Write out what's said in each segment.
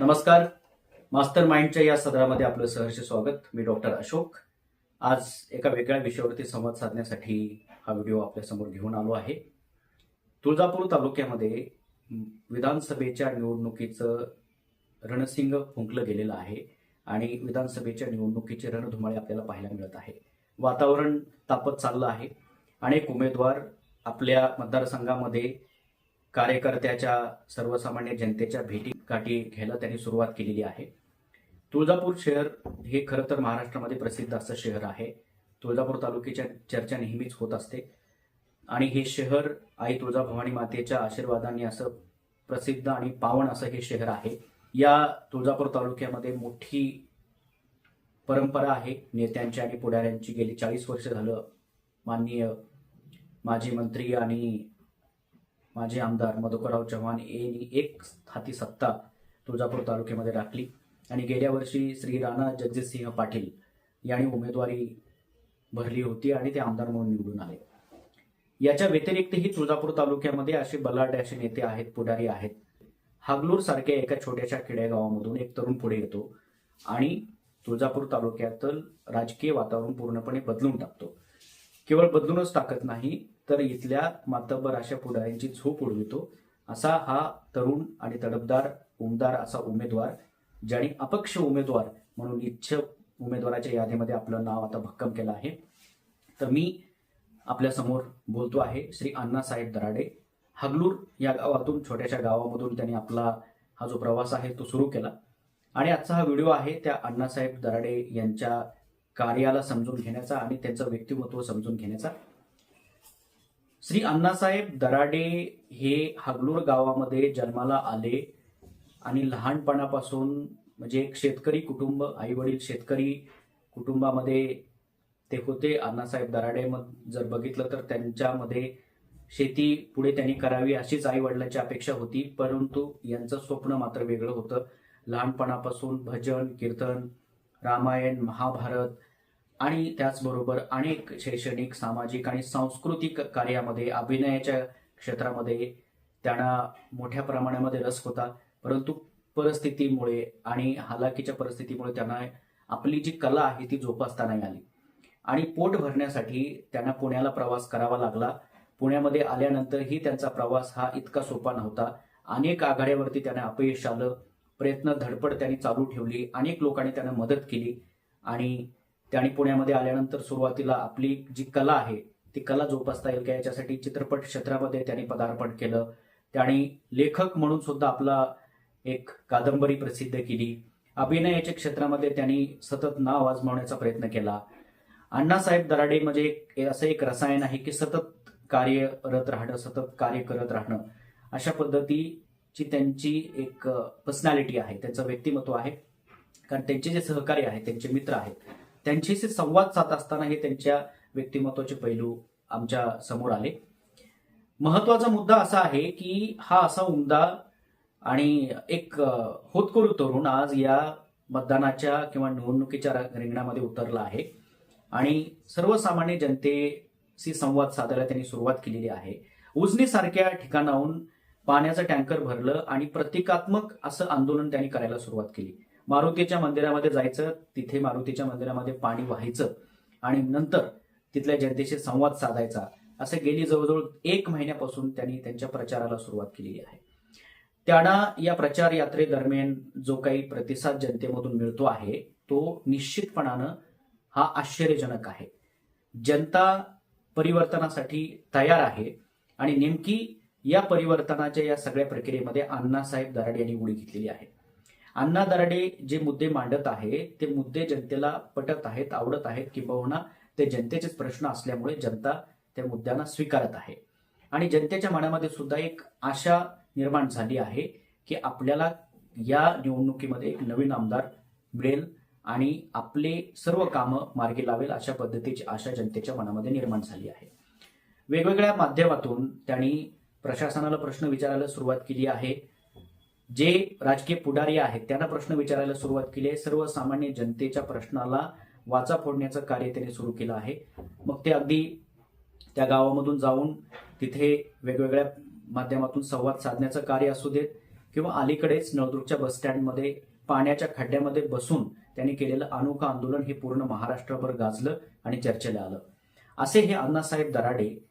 नमस्कार. मास्टर माइंडच्या या सदरामध्ये आपलं सहर्ष स्वागत. मी डॉक्टर अशोक. आज एका वेगळ्या विषयावरती संवाद साधण्यासाठी हा व्हिडिओ आपल्यासमोर घेऊन आलो आहे. तुळजापूर तालुक्यामध्ये विधानसभेच्या निवडणुकीचं रणसिंग फुंकलं गेलेलं आहे आणि विधानसभेच्या निवडणुकीचे रणधुमाळे आपल्याला पाहायला मिळत आहे. वातावरण तापत चाललं आहे. अनेक उमेदवार आपल्या मतदारसंघामध्ये कार्यकर्त्याच्या सर्वसामान्य जनतेच्या भेटी गाठी घ्यायला त्यांनी सुरुवात केलेली आहे. तुळजापूर शहर हे खरं तर महाराष्ट्रामध्ये प्रसिद्ध असं शहर आहे. तुळजापूर तालुक्याच्या चर्चा नेहमीच होत असते. आणि हे शहर आई तुळजाभवानी मातेच्या आशीर्वादाने असं प्रसिद्ध आणि पावन असं हे शहर आहे. या तुळजापूर तालुक्यामध्ये मोठी परंपरा आहे. नेत्यांची आणि पुढाऱ्यांची गेली चाळीस वर्ष झालं माननीय माजी मंत्री आणि माजी आमदार मधुकरराव चव्हाण यांनी एक हाती सत्ता तुळजापूर तालुक्यामध्ये राखली. आणि गेल्या वर्षी श्री राणा जगजितसिंह पाटील यांनी उमेदवारी भरली होती आणि ते आमदार म्हणून निवडून आले. याच्या व्यतिरिक्तही तुळजापूर तालुक्यामध्ये असे बलाढ्य असे नेते आहेत पुढारी आहेत. हागलूर सारख्या एका छोट्याशा खेडेगावामधून एक तरुण पुढे येतो आणि तुळजापूर तालुक्यातील राजकीय वातावरण पूर्णपणे बदलून टाकतो. केवळ बदलूनच टाकत नाही तर इथल्या मातब्बर अशा पुढाऱ्यांची झोप उडवितो असा हा तरुण आणि तडफदार उमदार असा उमेदवार ज्याने अपक्ष उमेदवार म्हणून इच्छ उमेदवाराच्या यादीमध्ये आपलं नाव आता भक्कम केलं आहे. तर मी आपल्यासमोर बोलतो आहे श्री अण्णासाहेब दराडे. हगलूर या गावातून छोट्याशा गावामधून त्यांनी आपला हा जो प्रवास आहे तो सुरू केला. आणि आजचा हा व्हिडिओ आहे त्या अण्णासाहेब दराडे यांच्या कार्याला समजून घेण्याचा आणि त्यांचं व्यक्तिमत्व समजून घेण्याचा. श्री अण्णासाहेब दराडे हे हगलूर गावामध्ये जन्माला आले आणि लहानपणापासून म्हणजे एक शेतकरी कुटुंब आई वडील शेतकरी कुटुंबामध्ये ते होते. अण्णासाहेब दराडे मग जर बघितलं तर त्यांच्यामध्ये शेती पुढे त्यांनी करावी अशीच आई वडिलांची अपेक्षा होती. परंतु यांचं स्वप्न मात्र वेगळं होतं. लहानपणापासून भजन कीर्तन रामायण महाभारत आणि त्याचबरोबर अनेक शैक्षणिक सामाजिक आणि सांस्कृतिक कार्यामध्ये अभिनयाच्या क्षेत्रामध्ये त्यांना मोठ्या प्रमाणामध्ये रस होता. परंतु परिस्थितीमुळे आणि हालाकीच्या परिस्थितीमुळे त्यांना आपली जी कला आहे ती जोपासता नाही आली. आणि पोट भरण्यासाठी त्यांना पुण्याला प्रवास करावा लागला. पुण्यामध्ये आल्यानंतरही त्यांचा प्रवास हा इतका सोपा नव्हता. अनेक आघाड्यावरती त्यांना अपयश आलं. प्रयत्न धडपड त्यांनी चालू ठेवली. अनेक लोकांनी त्यांना मदत केली. आणि त्यांनी पुण्यामध्ये आल्यानंतर सुरुवातीला आपली जी कला आहे ती कला जोपासता येईल का? याच्यासाठी चित्रपट क्षेत्रामध्ये त्यांनी पदार्पण केलं. त्यांनी लेखक म्हणून सुद्धा आपला एक कादंबरी प्रसिद्ध केली. अभिनयाच्या क्षेत्रामध्ये त्यांनी सतत नाव आजमावण्याचा प्रयत्न केला. अण्णासाहेब दराडे म्हणजे एक असं एक रसायन आहे की सतत कार्यरत राहणं सतत कार्य करत राहणं. अशा पद्धतीची त्यांची एक पर्सनॅलिटी आहे त्यांचं व्यक्तिमत्व आहे. कारण त्यांचे जे सहकारी आहेत त्यांचे मित्र आहेत त्यांच्याशी संवाद साध असताना हे त्यांच्या व्यक्तिमत्वाचे पैलू आमच्यासमोर आले. महत्त्वाचा मुद्दा असा आहे की हा असा उमदा आणि एक होतकरू तरुण आज या मतदानाच्या किंवा निवडणुकीच्या रिंगणामध्ये उतरला आहे. आणि सर्वसामान्य जनतेशी संवाद साधायला त्यांनी सुरुवात केलेली आहे. उजनीसारख्या ठिकाणाहून पाण्याचं टँकर भरलं आणि प्रतिकात्मक असं आंदोलन त्यांनी करायला सुरुवात केली. मारुतीच्या मंदिरामध्ये जायचं तिथे मारुतीच्या मंदिरामध्ये पाणी व्हायचं आणि नंतर तिथल्या जनतेशी संवाद साधायचा. असं गेली जवळजवळ एक महिन्यापासून त्यांनी त्यांच्या प्रचाराला सुरुवात केलेली आहे. त्यांना या प्रचार यात्रेदरम्यान जो काही प्रतिसाद जनतेमधून मिळतो आहे तो निश्चितपणानं हा आश्चर्यजनक आहे. जनता परिवर्तनासाठी तयार आहे आणि नेमकी या परिवर्तनाच्या या सगळ्या प्रक्रियेमध्ये अण्णासाहेब दराडे यांनी उडी घेतलेली आहे. अण्णा दराडे जे मुद्दे मांडत आहे ते मुद्दे जनतेला पटत आहेत आवडत आहेत किंबहुना हो ते जनतेचेच प्रश्न असल्यामुळे जनता त्या मुद्द्यांना स्वीकारत आहे. आणि जनतेच्या मनामध्ये सुद्धा एक आशा निर्माण झाली आहे की आपल्याला या निवडणुकीमध्ये एक नवीन आमदार मिळेल आणि आपले सर्व कामं मार्गी लावेल अशा पद्धतीची आशा जनतेच्या मनामध्ये निर्माण झाली आहे. वेगवेगळ्या माध्यमातून त्यांनी प्रशासनाला प्रश्न विचारायला सुरुवात केली आहे. जे राजकीय पुढारी आहेत त्यांना प्रश्न विचारायला सुरुवात केली आहे. सर्वसामान्य जनतेच्या प्रश्नाला वाचा फोडण्याचं कार्य त्यांनी सुरू केलं आहे. मग ते अगदी त्या गावामधून जाऊन तिथे वेगवेगळ्या माध्यमातून संवाद साधण्याचं कार्य असू देत किंवा अलीकडेच नळदुर्गच्या बसस्टँडमध्ये पाण्याच्या खड्ड्यामध्ये बसून त्यांनी केलेलं अनोखं आंदोलन हे पूर्ण महाराष्ट्रभर गाजलं आणि चर्चेला आलं. असे हे अण्णासाहेब दराडे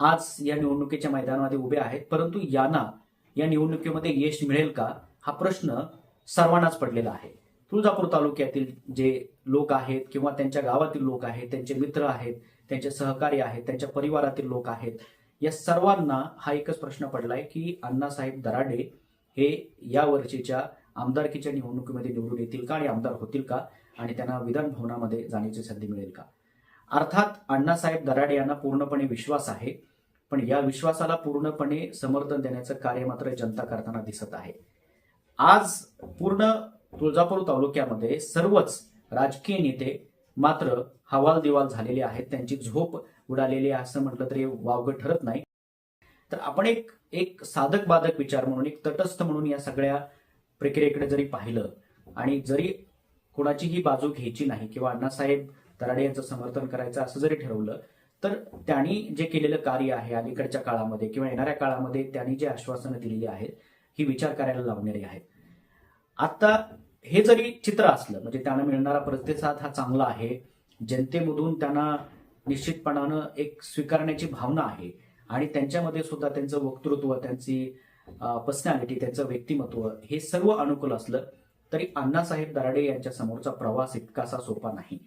आज या निवडणुकीच्या मैदानामध्ये उभे आहेत. परंतु यांना या निवडणुकीमध्ये यश मिळेल का? हा प्रश्न सर्वांनाच पडलेला आहे. तुळजापूर तालुक्यातील जे लोक आहेत किंवा त्यांच्या गावातील लोक आहेत त्यांचे मित्र आहेत त्यांचे सहकारी आहेत त्यांच्या परिवारातील लोक आहेत या सर्वांना हा एकच प्रश्न पडलाय की अण्णासाहेब दराडे हे या वर्षीच्या आमदारकीच्या निवडणुकीमध्ये निवडून येतील का आणि आमदार होतील का आणि त्यांना विधान भवनामध्ये जाण्याची संधी मिळेल का? अर्थात अण्णासाहेब दराडे यांना पूर्णपणे विश्वास आहे. पण या विश्वासाला पूर्णपणे समर्थन देण्याचं कार्य मात्र जनता करताना दिसत आहे. आज पूर्ण तुळजापूर तालुक्यामध्ये सर्वच राजकीय नेते मात्र हवाल दिवाल झालेले आहेत. त्यांची झोप उडालेली आहे असं म्हटलं तरी वावगं ठरत नाही. तर आपण एक एक साधक बाधक विचार म्हणून एक तटस्थ म्हणून या सगळ्या प्रक्रियेकडे जरी पाहिलं आणि जरी कोणाचीही बाजू घ्यायची नाही किंवा अण्णासाहेब दराडे यांचं समर्थन करायचं असं जरी ठरवलं तर त्यांनी जे केलेलं कार्य आहे अलीकडच्या काळामध्ये किंवा येणाऱ्या काळामध्ये त्यांनी जे आश्वासनं दिलेली आहेत ही विचार करायला लावणारी आहेत. आता हे जरी चित्र असलं म्हणजे त्यांना मिळणारा प्रतिसाद हा चांगला आहे जनतेमधून त्यांना निश्चितपणानं एक स्वीकारण्याची भावना आहे आणि त्यांच्यामध्ये सुद्धा त्यांचं वक्तृत्व त्यांची पर्सनॅलिटी त्यांचं व्यक्तिमत्व हे सर्व अनुकूल असलं तरी अण्णासाहेब दराडे यांच्या समोरचा प्रवास इतकासा सोपा नाही.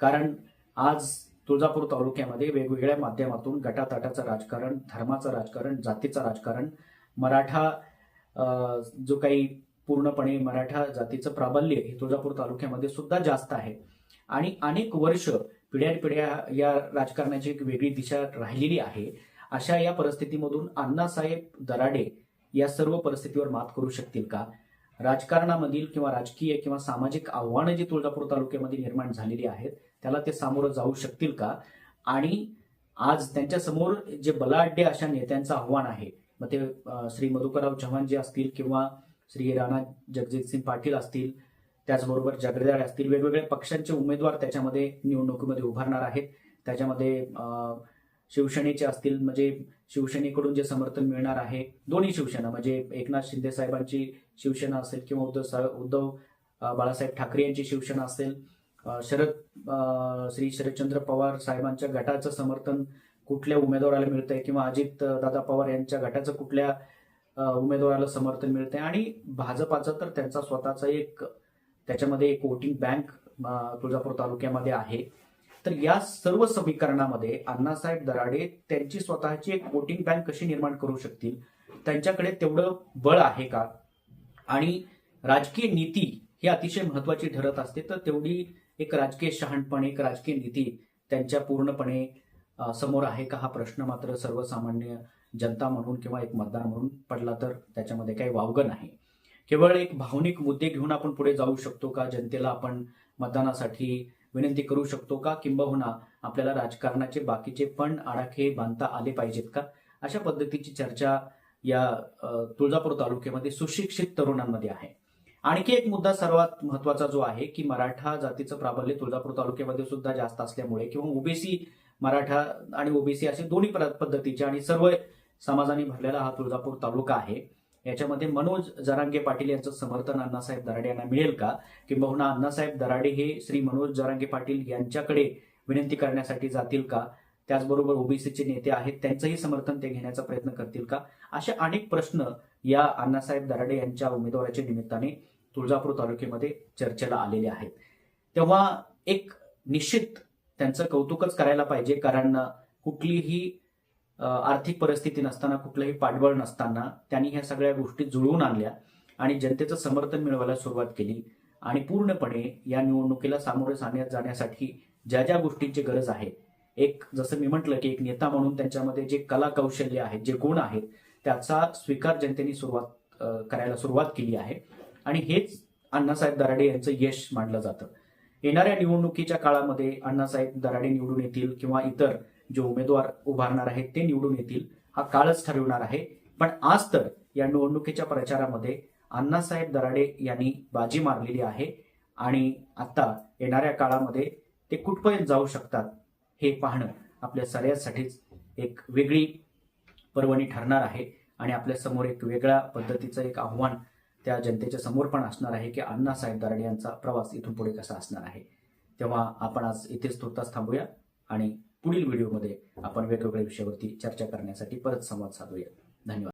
कारण आज तुळजापूर तालुक्यामध्ये वेगवेगळ्या माध्यमातून गटाताटाचं राजकारण धर्माचं राजकारण जातीचं राजकारण मराठा जो काही पूर्णपणे मराठा जातीचं प्राबल्य हे तुळजापूर तालुक्यामध्ये सुद्धा जास्त आहे. आणि अनेक वर्ष पिढ्यानपिढ्या या राजकारणाची एक वेगळी दिशा राहिलेली आहे. अशा या परिस्थितीमधून अण्णासाहेब दराडे या सर्व परिस्थितीवर मात करू शकतील का? राजकारणामधील किंवा राजकीय किंवा सामाजिक आव्हानं जी तुळजापूर तालुक्यामध्ये निर्माण झालेली आहेत त्याला ते सामोरं जाऊ शकतील का? आणि आज त्यांच्यासमोर जे बलाढ्य अशा नेत्यांचं आव्हान आहे मग ते श्री मधुकरराव चव्हाण जे असतील किंवा श्री राणा जगजितसिंग पाटील असतील त्याचबरोबर जगदाळे असतील वेगवेगळ्या पक्षांचे उमेदवार त्याच्यामध्ये निवडणुकीमध्ये उभारणार आहेत. त्याच्यामध्ये शिवसेनेचे असतील म्हणजे शिवसेनेकडून जे समर्थन मिळणार आहे दोन्ही शिवसेना म्हणजे एकनाथ शिंदे साहेबांची शिवसेना असेल किंवा उद्धव उद्धव बाळासाहेब ठाकरे यांची शिवसेना असेल शरद श्री शरदचंद्र पवार साहेबांच्या गटाचं समर्थन कुठल्या उमेदवाराला मिळतंय किंवा अजित दादा पवार यांच्या गटाचं कुठल्या उमेदवाराला समर्थन मिळतंय? आणि भाजपाचं तर त्यांचा स्वतःचा एक त्याच्यामध्ये एक वोटिंग बँक तुळजापूर तालुक्यामध्ये आहे. तर या सर्व समीकरणामध्ये अण्णासाहेब दराडे त्यांची स्वतःची एक वोटिंग बँक कशी निर्माण करू शकतील? त्यांच्याकडे तेवढं बळ आहे का? आणि राजकीय नीती ही अतिशय महत्वाची ठरत असते तर तेवढी एक राजकीय शहाणपण एक राजकीय नीती त्यांच्या पूर्णपणे समोर आहे का हा प्रश्न मात्र सर्वसामान्य जनता म्हणून किंवा एक मतदार म्हणून पडला तर त्याच्यामध्ये काही वावगं नाही. केवळ एक भावनिक मुद्दे घेऊन आपण पुढे जाऊ शकतो का? जनतेला आपण मतदानासाठी विनंती करू शकतो का? किंबहुना आपल्याला राजकारणाचे बाकीचे पण आडाखे बांधता आले पाहिजेत का? अशा पद्धतीची चर्चा या तुळजापूर तालुक्यामध्ये सुशिक्षित तरुणांमध्ये आहे. आणखी एक मुद्दा सर्वात महत्त्वाचा जो आहे की मराठा जातीचं प्राबल्य तुळजापूर तालुक्यामध्ये सुद्धा जास्त असल्यामुळे किंवा ओबीसी मराठा आणि ओबीसी असे दोन्ही प्र- पद्धतीचे आणि सर्व समाजाने भरलेला हा तुळजापूर तालुका आहे. याच्यामध्ये मनोज जरांगे पाटील यांचं समर्थन अण्णासाहेब दराडे यांना मिळेल का? किंबहुना अण्णासाहेब दराडे हे श्री मनोज जरांगे पाटील यांच्याकडे विनंती करण्यासाठी जातील का? त्याचबरोबर ओबीसीचे नेते आहेत त्यांचंही समर्थन ते घेण्याचा प्रयत्न करतील का? असे अनेक प्रश्न या अण्णासाहेब दराडे यांच्या उमेदवाराच्या निमित्ताने तुळजापूर तालुक्यामध्ये चर्चेला आलेले आहेत. तेव्हा एक निश्चित त्यांचं कौतुकच करायला पाहिजे कारण कुठलीही आर्थिक परिस्थिती नसताना कुठलंही पाठबळ नसताना त्यांनी ह्या सगळ्या गोष्टी जुळवून आणल्या आणि जनतेचं समर्थन मिळवायला सुरुवात केली. आणि पूर्णपणे या निवडणुकीला सामोरे जाण्यासाठी ज्या ज्या गोष्टींची गरज आहे एक जसं मी म्हटलं की एक नेता म्हणून त्यांच्यामध्ये जे कला कौशल्य आहेत जे गुण आहेत त्याचा स्वीकार जनतेने सुरुवात करायला सुरुवात केली आहे. आणि हेच अण्णासाहेब दराडे यांचं यश मानलं जातं. येणाऱ्या निवडणुकीच्या काळामध्ये अण्णासाहेब दराडे निवडून येतील किंवा इतर जे उमेदवार उभारणार आहेत ते निवडून येतील हा काळच ठरवणार आहे. पण आज तर या निवडणुकीच्या प्रचारामध्ये अण्णासाहेब दराडे यांनी बाजी मारलेली आहे आणि आता येणाऱ्या काळामध्ये ते कुठपर्यंत जाऊ शकतात हे पाहणं आपल्या सगळ्यासाठीच एक वेगळी पर्वणी ठरणार आहे आणि आपल्यासमोर एक वेगळ्या पद्धतीचं एक आव्हान त्या जनतेच्या समोर पण असणार आहे की अण्णासाहेब दराडे यांचा प्रवास इथून पुढे कसा असणार आहे. तेव्हा आपण आज इथेच तुर्तास थांबूया आणि पुढील व्हिडिओमध्ये आपण वेगवेगळ्या विषयावरती चर्चा करण्यासाठी परत संवाद साधूया. धन्यवाद.